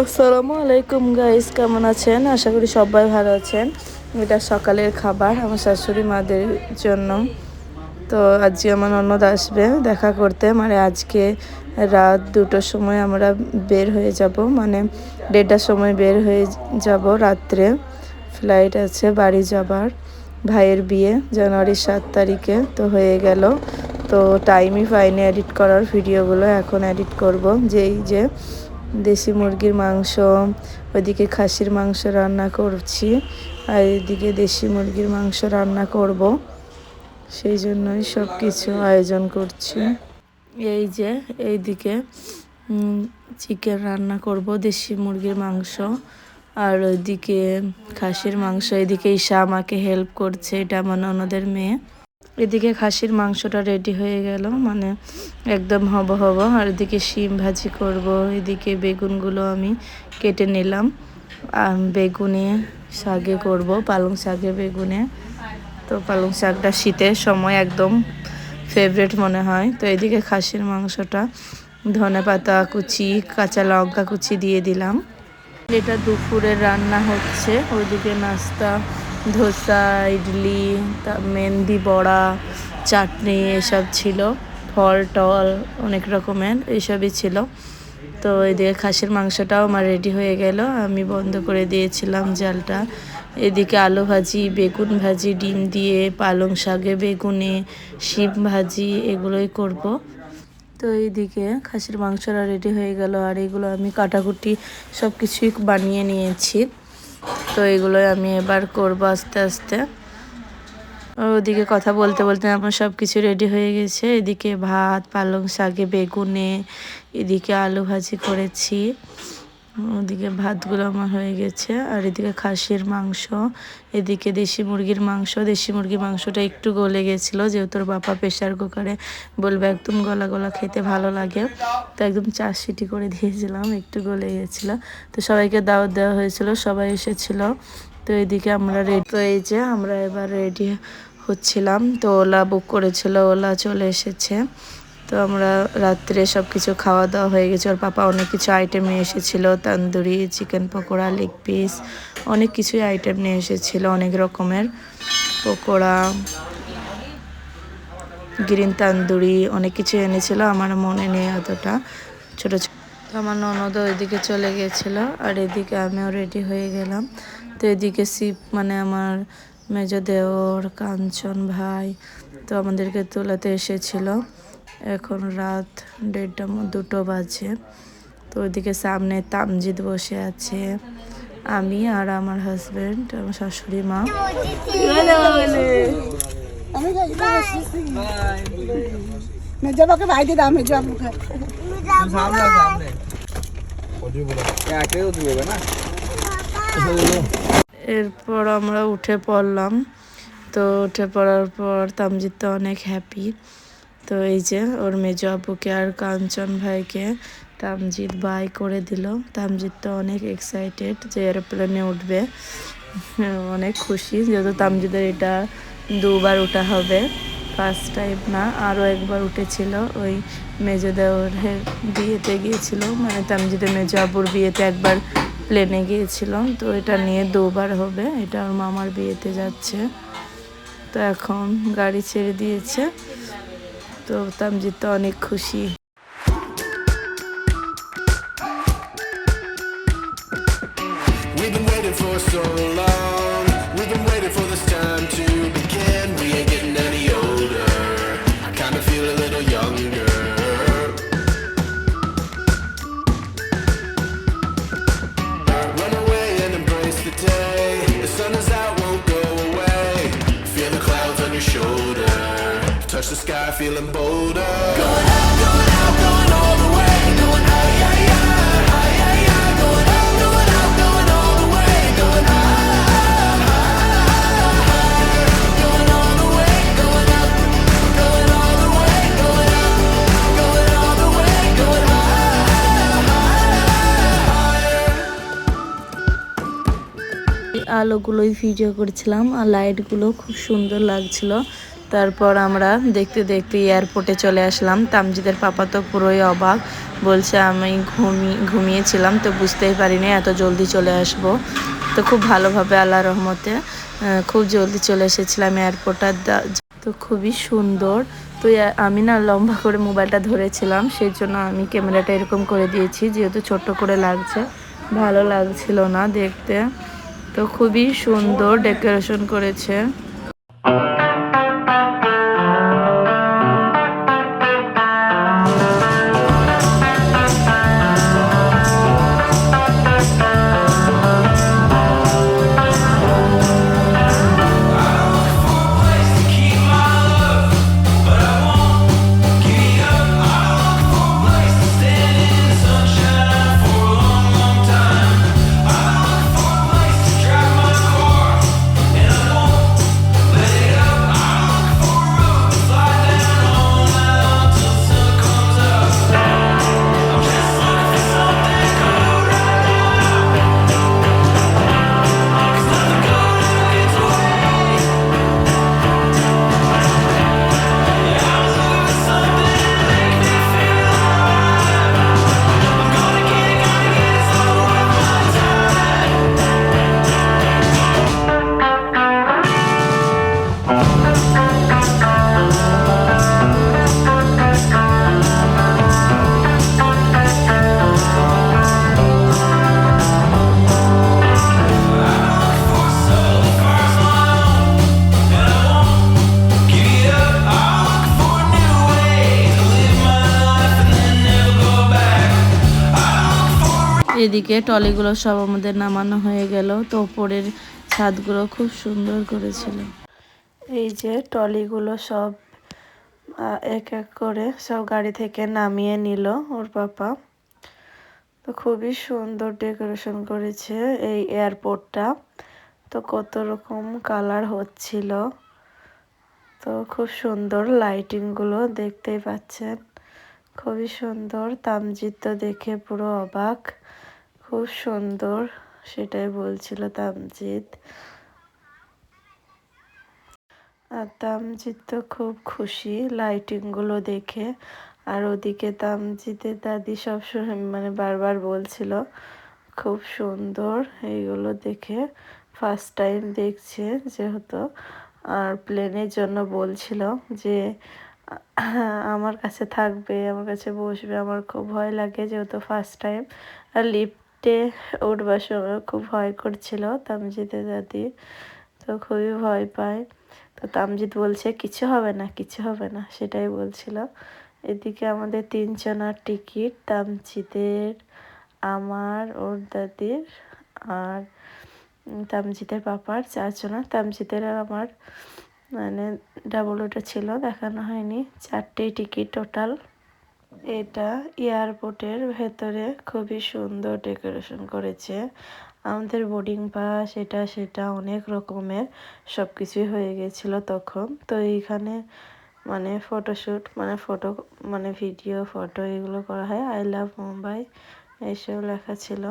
আসসালামু আলাইকুম গাইস কেমন আছেন? আশা করি সবাই ভালো আছেন। এটা সকালের খাবার আমার শাশুড়ি মাদের জন্য। তো আজকে আমার ননদ আসবে দেখা করতে। মানে আজকে রাত দুটোর সময় আমরা বের হয়ে যাব। মানে দেড়টার সময় বের হয়ে যাব রাত্রে। ফ্লাইট আছে, বাড়ি যাবার। ভাইয়ের বিয়ে জানুয়ারির সাত তারিখে তো হয়ে গেল। তো টাইমই পাইনি এডিট করার ভিডিওগুলো এখন এডিট করব। যেই যে দেশি মুরগির মাংস, ওইদিকে খাসির মাংস রান্না করছি, আর এদিকে দেশি মুরগির মাংস রান্না করব। সেই জন্যই সব কিছু আয়োজন করছি। এই যে, এইদিকে চিকেন রান্না করব, দেশি মুরগির মাংস, আর ওইদিকে খাসির মাংস, এদিকে ঈশা আমাকে হেল্প করছে, এটা আমার ননদের মেয়ে। এদিকে খাসির মাংসটা রেডি হয়ে গেল মানে একদম হব হব। আর এদিকে শিম ভাজি করব, এদিকে বেগুনগুলো আমি কেটে নিলাম। বেগুনে শাকে করব, পালং শাকে বেগুনে। তো পালং শাকটা শীতের সময় একদম ফেভারেট মনে হয়। তো এদিকে খাসির মাংসটা ধনে পাতা কুচি, কাঁচা লঙ্কা কুচি দিয়ে দিলাম। এটা দুপুরের রান্না হচ্ছে, ওইদিকে নাস্তা ধোসা, ইডলি মেহেন্দি বড়া, চাটনি এসব ছিল, ফল, টল অনেক রকমের এইসবই ছিল। তো এদিকে খাসির মাংসটাও আমার রেডি হয়ে গেল। আমি বন্ধ করে দিয়েছিলাম জালটা। এদিকে আলু ভাজি, বেগুন ভাজি, ডিম দিয়ে, পালং শাকে বেগুনে, শিম ভাজি, এগুলোই করব। তো এইদিকে খাসির মাংসটা রেডি হয়ে গেল। আর এগুলো আমি কাটাকুটি সব কিছুই বানিয়ে নিয়েছি। তো এগুলোই আমি এবার করব আস্তে আস্তে। ওদিকে কথা বলতে বলতে আমার সব কিছু রেডি হয়ে গেছে। এদিকে ভাত, পালং শাকে বেগুনে, এদিকে আলু ভাজি করেছি। ওদিকে ভাতগুলো আমার হয়ে গেছে, আর এদিকে খাসির মাংস, এদিকে দেশি মুরগির মাংস। দেশি মুরগির মাংসটা একটু গলে গেছিল, যেহেতু বাবা প্রেশার কুকারে বলবে একদম গলা গলা খেতে ভালো লাগে। তো একদম চার সিটি করে দিয়েছিলাম, একটু গলে গেছিল। তো সবাইকে দাওয়াত দেওয়া হয়েছিল, সবাই এসেছিল। তো এদিকে আমরা রেডি তো যে আমরা এবার রেডি হচ্ছিলাম। তো ওলা বুক করেছিল, ওলা চলে এসেছে। তো আমরা রাত্রে সব কিছু খাওয়া দাওয়া হয়ে গেছে। ওর পাপা অনেক কিছু আইটেম নিয়ে এসেছিল, tandoori chicken pakora leg piece অনেক কিছুই আইটেম নিয়ে এসেছিল, অনেক রকমের পকোড়া গ্রিন তান্দুরি, অনেক কিছু এনেছিল আমার মনে নেই অতটা ছোটো ছোটো আমার ননদ ওইদিকে চলে গেছিল আর এদিকে আমিও রেডি হয়ে গেলাম। তো এদিকে শিব মানে আমার মেজ দেওর, কাঞ্চন ভাই তো আমাদেরকে তোলাতে এসেছিল। এখন রাত দেড়টা দুটো বাজে। তো ওইদিকে সামনে তামজিদ বসে আছে। আমি আর আমার হাজবেন্ড আমার শাশুড়ি মা। এরপর আমরা উঠে পড়লাম। তো উঠে পড়ার পর তামজিৎ তো অনেক হ্যাপি তো এই যে ওর মেজো আপুকে আর কাঞ্চন ভাইকে তামজিৎ বাই করে দিল। তামজিৎ তো অনেক এক্সাইটেড যে এরোপ্লেনে উঠবে। অনেক খুশি যেহেতু তামজিদের এটা দুবার ওঠা হবে। ফার্স্ট টাইম না, আরও একবার উঠেছিল। ওই মেজো দেওরের বিয়েতে গিয়েছিল। মানে তামজিদের মেজো আবুর বিয়েতে একবার প্লেনে গিয়েছিল। তো এটা নিয়ে দুবার হবে। এটা ওর মামার বিয়েতে যাচ্ছে। তো এখন গাড়ি ছেড়ে দিয়েছে। তো তামজিৎ তো অনেক খুশি We've been waiting for so long. Touch the sky, feeling bolder. Going out, going out, going all the way. Going out, yeah, yeah, yeah, yeah, yeah. Going out, going out, going all the way. Going high, going all the way. Going up, going all the way. Going up, going all the way. Going higher. এই আলোগুলোই video করছিলাম আর লাইটগুলো খুব সুন্দর লাগছিল তারপর আমরা দেখতে দেখতে এয়ারপোর্টে চলে আসলাম। তামজিদের পাপা তো পুরোই অবাক, বলছে, আমি ঘুমিয়ে ঘুমিয়েছিলাম তো বুঝতেই পারিনি, এত জলদি চলে আসব। তো খুব ভালোভাবে আল্লাহ রহমতে খুব জলদি চলে এসেছিলাম এয়ারপোর্টটা তো খুবই সুন্দর। তো আমি না লম্বা করে মোবাইলটা ধরেছিলাম সেই জন্য আমি ক্যামেরাটা এরকম করে দিয়েছি, যেহেতু ছোট্ট করে লাগছে। ভালো লাগছিল না দেখতে। তো খুবই সুন্দর ডেকোরেশন করেছে। এদিকে টলিগুলো সব আমাদের নামানো হয়ে গেল। তো ওপরের ছাদগুলো খুব সুন্দর করেছিল। এই যে টলিগুলো সব এক এক করে সব গাড়ি থেকে নামিয়ে নিল ওর পাপা। তো খুবই সুন্দর ডেকোরেশন করেছে এই এয়ারপোর্টটা। তো কত রকম কালার হচ্ছিল। তো খুব সুন্দর লাইটিংগুলো দেখতেই পাচ্ছেন। খুবই সুন্দর তামজিৎ তো দেখে পুরো অবাক। খুব সুন্দর, সেটাই বলছিল তামজিৎ। আর তামজিৎ তো খুব খুশি লাইটিংগুলো দেখে। আর ওদিকে তামজিদের দাদি সবসময় মানে বারবার বলছিল, খুব সুন্দর এইগুলো দেখে। ফার্স্ট টাইম দেখছে যেহেতু। আর প্লেনের জন্য বলছিল যে, আমার কাছে থাকবে, আমার কাছে বসবে, আমার খুব ভয় লাগে যেহেতু ফার্স্ট টাইম আর লিফটে উঠবার সময় খুব ভয় করছিল তামজিদের দাদি, তো খুবই ভয় পায়। তো তামজিৎ বলছে, কিছু হবে না, কিছু হবে না, সেটাই বলছিল। এদিকে আমাদের তিনজনার টিকিট তামজিদের আমার, ওর দাদির আর তামজিদের পাপার চারজনের। তামজিদের আর আমার মানে ডাবল ওটা ছিল, দেখানো হয়নি। চারটেই টিকিট টোটাল এটা এয়ারপোর্টের ভেতরে খুবই সুন্দর ডেকোরেশন করেছে। আমাদের বোর্ডিং পাস এটা সেটা অনেক রকমের সব কিছুই হয়ে গেছিল তখন। তো এইখানে মানে ফটোশ্যুট মানে ফটো মানে ভিডিও, ফটো এগুলো করা হয়। আই লাভ মুম্বাই এইসব লেখা ছিল।